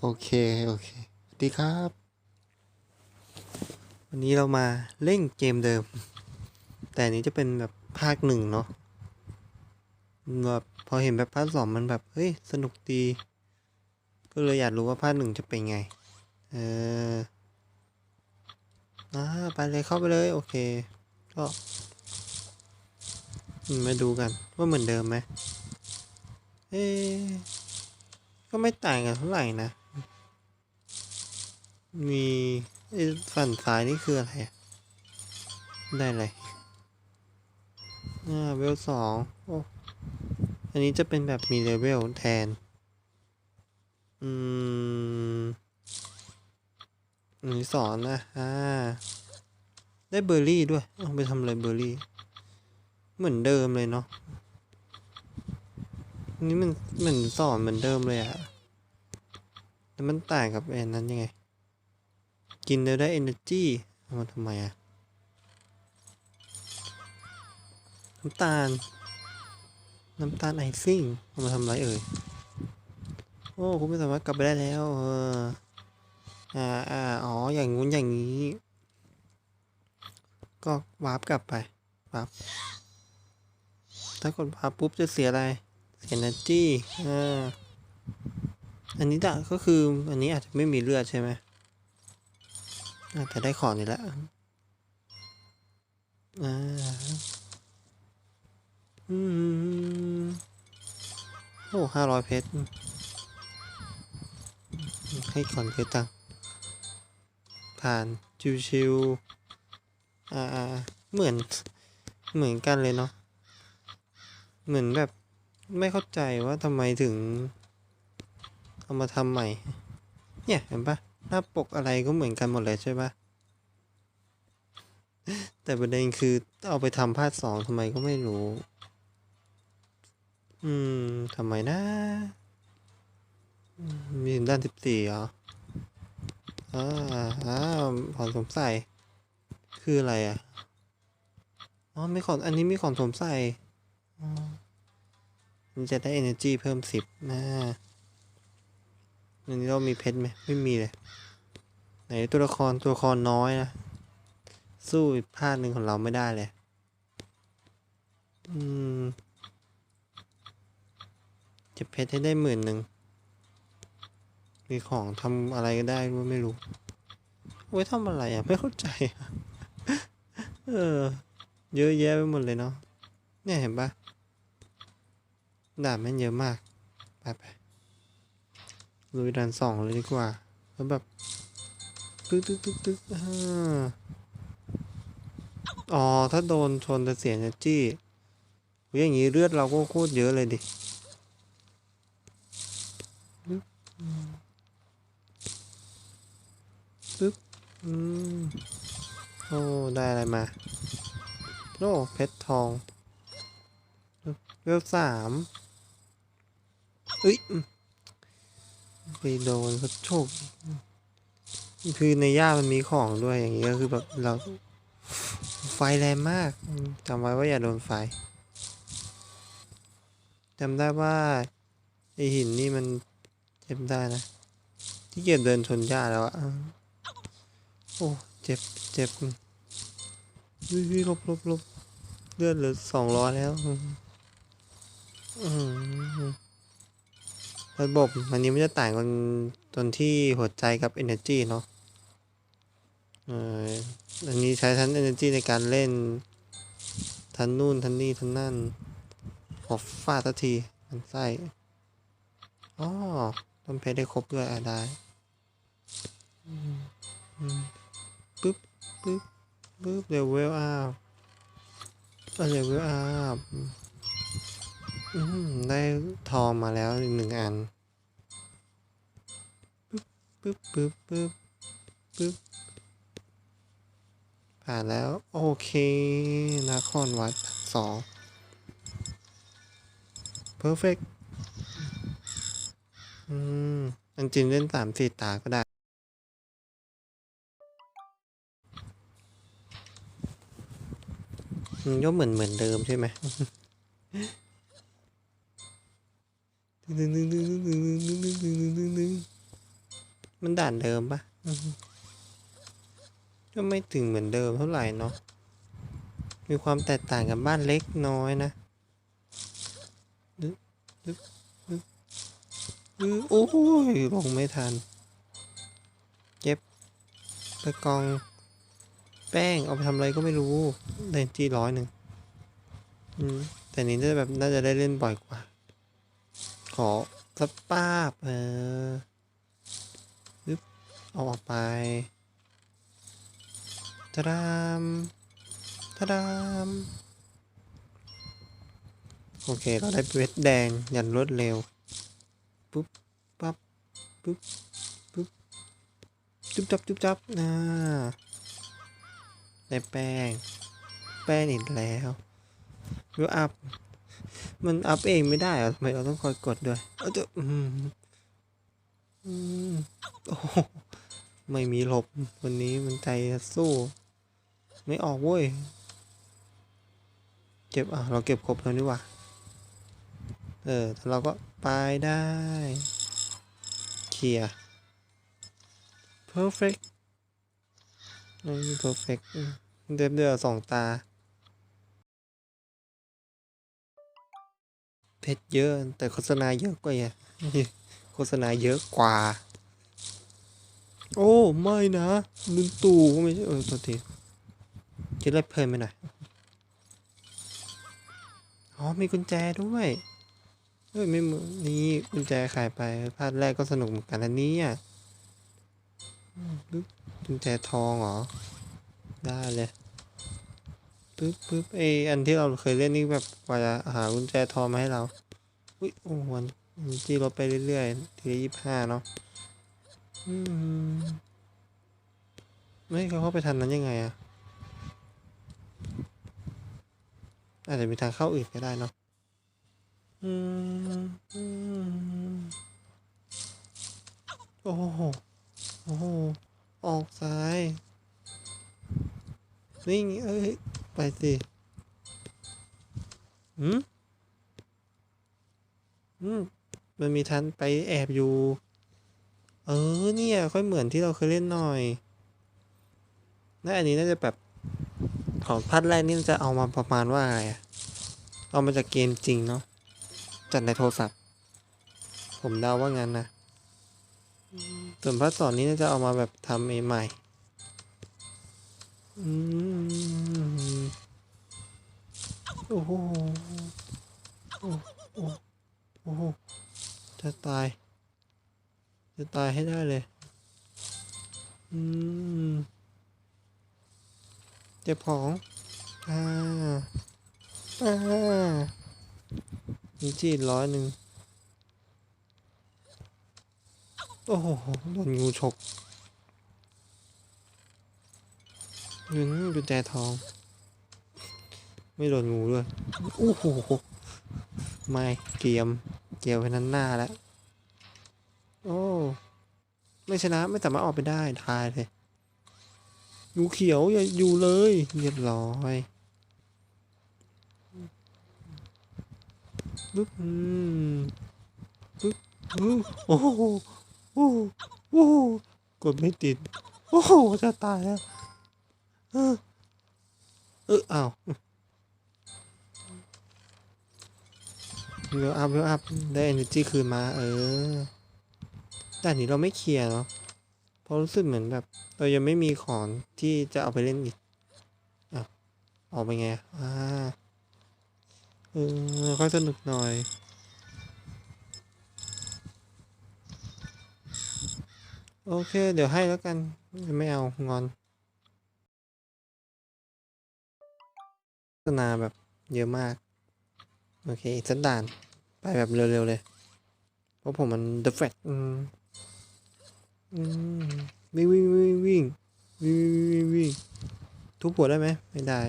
โอเค โอเค สวัสดีครับ วันนี้เรามาเล่นเกมเดิม แต่นี้จะเป็นแบบภาคหนึ่งเนาะแบบพอเห็นแบบภาคสองมันแบบ เฮ้ย สนุกดี ก็เลยอยากรู้ว่าภาคหนึ่งจะเป็นไง เอออ่าไปเลยเข้าไปเลย โอเค ก็มาดูกันว่าเหมือนเดิมไหมเอ๊ ก็ไม่ต่างกันเท่าไหร่นะ มีไอ้ฝั่งซ้ายนี่คืออะไร ได้อะไรอ่าเวลสองโอ้อันนี้จะเป็นแบบมีเลเวลแทน อืมอันนี้สอนนะอ่าได้เบอร์รี่ด้วยเอาไปทำอะไรเบอร์รี่ เหมือนเดิมเลยเนาะ นี่มันเหมือนสอนเหมือนเดิมเลยอะแต่มันต่างกับแอนนั้นยังไง กินแล้วได้ energy เอามาทำไมอะน้ำตาล น้ำตาลไอซิ่งเอามาทำไรเอ่ย โอ้คุณไม่สามารถกลับไปได้แล้ว เออ อ่าอ่าอ๋อ อย่างงู้นอย่างนี้ ก็วาร์ปกลับไปวาร์ปถ้ากดวาร์ปปุ๊บจะเสียอะไร energy อ่าอันนี้ดะก็คืออันนี้อาจจะไม่มีเลือดใช่ไหมอะแต่ได้ของนี่แหละอ่าอืมโอ้ห้าร้อยเพชรให้ก่อนเยอะจังผ่านชิวๆอ่าอ่าเหมือน เหมือนกันเลยเนาะเหมือนแบบ ไม่เข้าใจว่าทำไมถึง เอามาทำใหม่ เนี่ยเห็นปะหน้าปกอะไรก็เหมือนกันหมดเลยใช่ปะแต่ประเด็นคือเอาไปทำภาคสองทำไมก็ไม่รู้ อืมทำไมนะ มีถึงด้านสิบสี่เหรออ่าอ่าของสมใส่คืออะไรอะ อ๋อมีของอันนี้มีของสมใส่อ๋อ นจะได้ energy เพิ่มสิบนะอันนี้เรามีเพชรไหมไม่มีเลย ไหนตัวละครตัวละครน้อยนะ สู้อีกภาคหนึ่งของเราไม่ได้เลย อืมเก็บเพชรให้ได้หมื่นหนึ่ง มีของทำอะไรก็ได้ก็ไม่รู้ไว้ทำอะไรอะ ไม่เข้าใจ เออ เยอะแยะไปหมดเลยเนาะเนี่ยเห็นปะ ด่าบแม่งเยอะมาก ไปไปลุยด่านสองเลยดีกว่าแล้วแบบตึ๊กตึ๊กตึ๊กตึ๊กอ๋อ ถ้าโดนชนจะเสียเนจี้อย่างนี้เลือดเราก็โคตรเยอะเลยดิปึ๊บอืมปึ๊บอืมโอ้ ได้อะไรมาโอ้เพชรทองเวลสาม เอ้ยไปโดนเขาโชคคือในย่ามันมีของด้วยอย่างนี้ก็คือแบบเราไฟแรงมากจำไว้ว่าอย่าโดนไฟจำได้ว่าไอหินนี่มันเจ็บได้นะ ที่เกียจเดินชนหญ้าแล้วอะโอ้เจ็บเจ็บวิวลบลบลบเลือดเหลือสองร้อยแล้ว อืมอืม ระบบมันนี้มันจะต่างกันตอนที่หัวใจกับ energy เนาะอันนี้ใช้ทั้ง energy ในการเล่น ทันนู่นทันนี่ทันนั่นขอบฟาดสักที มันไส้อ๋อต้นเพชรได้ครบด้วยอะได้ปึ๊บปึ๊บปึ๊บเลเวลอัพเลเวลอัพ ได้ทองมาแล้วอีกหนึ่งอันปึ๊บปึ๊บปึ๊บปึ๊บผ่านแล้ว โอเคนครวัดสอง perfect อืมอันจริงเล่นสามสี่ตาก็ได้มันก็เหมือนเหมือนเดิมใช่ไหม มันด่านเดิมปะก็ไม่ถึงเหมือนเดิมเท่าไหร่เนาะ มีความแตกต่างกับบ้านเล็กน้อยนะโอ้ยลงไม่ทัน เก็บไปกอง แป้งเอาไปทำอะไรก็ไม่รู้เล่นที่ร้อยหนึ่งแต่นี้น่จะแบบน่าจะได้เล่นบ่อยกว่า ขอสักป้าบเออปึ๊บเอาออกไปตะดามตะดามโอเค เราได้เวทแดงอย่างรวดเร็ว ปุ๊บ ปั๊บ ปุ๊บ ปุ๊บ จุ๊บจับ จุ๊บจับนะได้แป้ง แป้งอีกแล้ววิวอัพ มันอัพเองไม่ได้เหรอทำไมเราต้องคอยกดด้วยเออจะอืมอืมโอ้ไม่มีหลบวันนี้มันใจสู้ ไม่ออกเว้ย เก็บอะเราเก็บครบแล้วนี่ว่าเออเราก็ไปได้เคลียร์ perfect นี่ perfect อืมเดิมเดือสองตา เพชรเยอะ แต่โฆษณาเยอะกว่าอะโฆษณาเยอะกว่า โอ้ ไม่นะลุงตู่ก็ไม่ใช่เออตัวทีคิดอะไรเพลินไปหน่อยอ๋อมีกุญแจด้วยเฮ้ยไม่เมือนี่กุญแจขายไปภาคแรกก็สนุกเหมือนกันอันนี้อะกุญแจทองเหรอ ได้เลย ปึ๊บปึ๊บไออันที่เราเคยเล่นนี่แบบกว่าจะหากุญแจทองมาให้เราอุ้ยโอ้วันจี้ลดไปเรื่อยๆทีละยี่ห้าเนาะอืมไม่เขาเข้าไปทันนั้นยังไงอะอาจจะมีทางเข้าอื่นก็ได้เนาะอืมอืมโอ้โห โอ้โห ออกซ้าย นี่เอ้ย ไปสิอืมอืมมันมีทันไปแอบอยู่ เออ เนี่ย ค่อยเหมือนที่เราเคยเล่นหน่อยและอันนี้น่าจะแบบ ของพัดแรกนี่มันจะเอามาประมาณว่าอะไรอะเอามาจากเกมจริงเนาะ จัดในโทรศัพท์ ผมเดาว่างั้นนะ ส่วนพัดสอนนี้น่าจะเอามาแบบทำเองใหม่อืม โอ้โหโอ้โหโอ้โหจะตาย จะตายให้ได้เลย อืม เจ็บของอ่าอ่ามีจีดร้อยหนึ่งโอ้โหโดนงูฉกหนึ่งกุญแจทอง ไม่โดนงูด้วยโอ้โหไม่เกียมเกี่ยวไปนั้นหน้าแล้ว โอ้ ไม่ชนะไม่สามารถออกไปได้ทายเลยงูเขียวอย่าอยู่เลยเรียบร้อยปึ๊บอืมปึ๊บปึ๊บโอ้โหโอ้โหโอ้โหกดไม่ติด โอ้โหจะตายแล้ว เออเอออ้าว เวลอัพเวลอัพได้ energy คืนมา เออแต่นี้เราไม่เคลียร์เนาะเพราะรู้สึกเหมือนแบบ เรายังไม่มีของที่จะเอาไปเล่นอีกอะออกไปไงอะอ่าเออค่อยสนุกหน่อยโอเค เดี๋ยวให้แล้วกัน ไม่เอา งอนโฆษณาแบบเยอะมาก โอเคอีกสักด่านไปแบบเร็วๆเลย เพราะผมมันเดอะแฟตวิ่งวิ่งวิ่งวิ่งวิ่งวิ่งวิ่งทุบหัวได้ไหมไม่ได้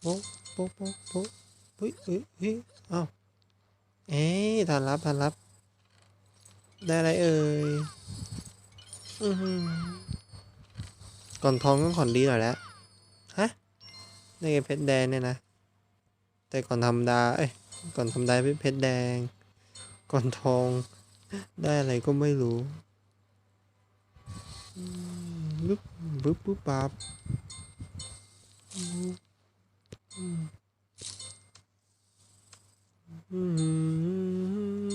โป๊ะโป๊ะโป๊ะโป๊ะเฮ้ยเฮ้ยเฮ้ยอ้าเอ๊ะทานรับทานรับ ได้อะไรเอ่ย อือ ก่อนทองต้องขอนดีหน่อยแล้ว ฮะในเพชรแดงเนี่ยนะ แต่ก่อนธรรมดา เอ้ย ก่อนทำได้เพชรแดง ก่อนทอง ได้อะไรก็ไม่รู้บึ๊บบึ๊บปุ๊บปั๊บอืมอืมอืม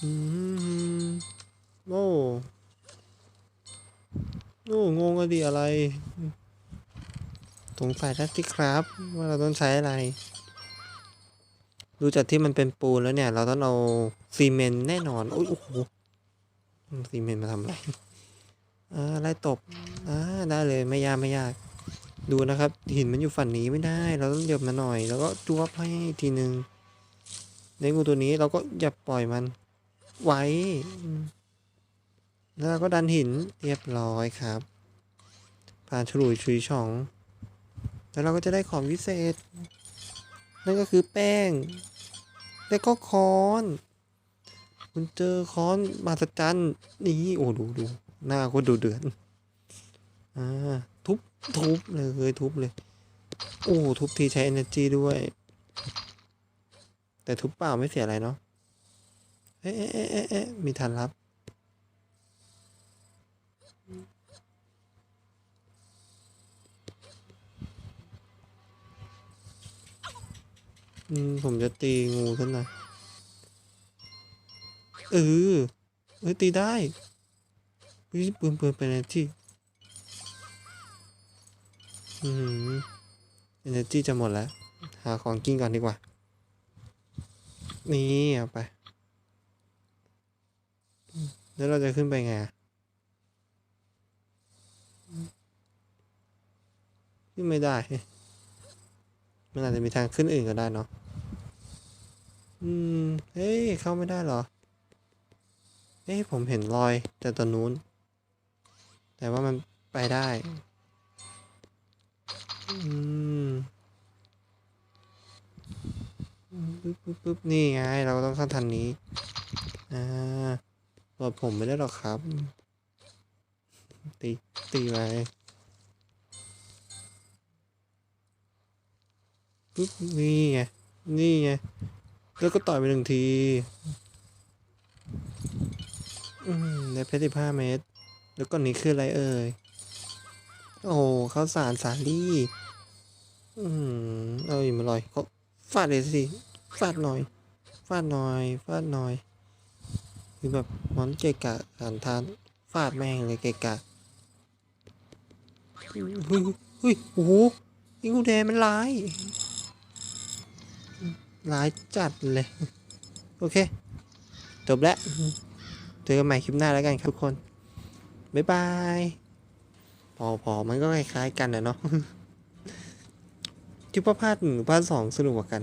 อืมโอ้ โอ้งงอะดิอะไร สงสัยแล้วสิครับ ว่าเราต้องใช้อะไร ดูจากที่มันเป็นปูนแล้วเนี่ย เราต้องเอาซีเมนต์แน่นอน โอ้ยโอ้โหซีเมนต์มาทำอะไรอ่าไล่ตบอ่าได้เลยไม่ยากไม่ยาก ดูนะครับ หินมันอยู่ฝั่งนี้ไม่ได้ เราต้องเหยียบมาหน่อย แล้วก็จวบให้ทีหนึ่งในงูตัวนี้เราก็อย่าปล่อยมัน ไว้ แล้วเราก็ดันหินเรียบร้อยครับ ผ่านฉลุยชุยช่อง แล้วเราก็จะได้ของวิเศษ นั่นก็คือแป้ง แล้วก็ค้อน คุณเจอค้อนมาสจันนี่โอ้ดูดูหน้าก็ดูเดือดอ่าทุบทุบเลยทุบเลย โอ้ทุบทีใช้ energy ด้วย แต่ทุบเปล่าไม่เสียอะไรเนาะเอ๊ะเอ๊ะเอ๊ะเอ๊ะเอ๊ะมีทันรับ อืมผมจะตีงูขึ้นหน่อยเออเออตีได้เฮ้ยปืนปืนเป็นอะไรที่อืมเอเนจีจะหมดแล้ว หาของกินก่อนดีกว่า นี่เอาไป แล้วเราจะขึ้นไปไงขึ้นไม่ได้ มันอาจจะมีทางขึ้นอื่นก็ได้เนาะ อืม เฮ้ย เข้าไม่ได้เหรอเฮ้ยผมเห็นรอยแต่ตอนนู้น แต่ว่ามันไปได้ อืมปึ๊บปึ๊บปึ๊บนี่ไง เราต้องเข้าทันนี้ อ่าหลอดผมไม่ได้หรอกครับ ตี ตีไป ปึ๊บนี่ไง นี่ไง แล้วก็ต่อยไปหนึ่งทีอืมได้เพชรสิบห้าเมตร แล้วก็นี้คืออะไรเอ่ย โอ้โหข้าวสารสาลี่ อืมเอาอีกมาลอยเขาฟาดเลยสิ ฟาดหน่อย ฟาดหน่อย ฟาดหน่อย คือแบบมอนเกะกะอ่านทาน ฟาดแม่งเลยเกะกะเฮ้ยเฮ้ยโอ้โหอิงูแดงมันร้าย ร้ายจัดเลย โอเค จบแล้วเจอกันใหม่คลิปหน้าแล้วกันครับทุกคน บ๊ายบาย พอพอมันก็คล้ายๆกันนะเนาะคิดว่าพาดหนึ่งหรือภาดสองสนุกกว่ากัน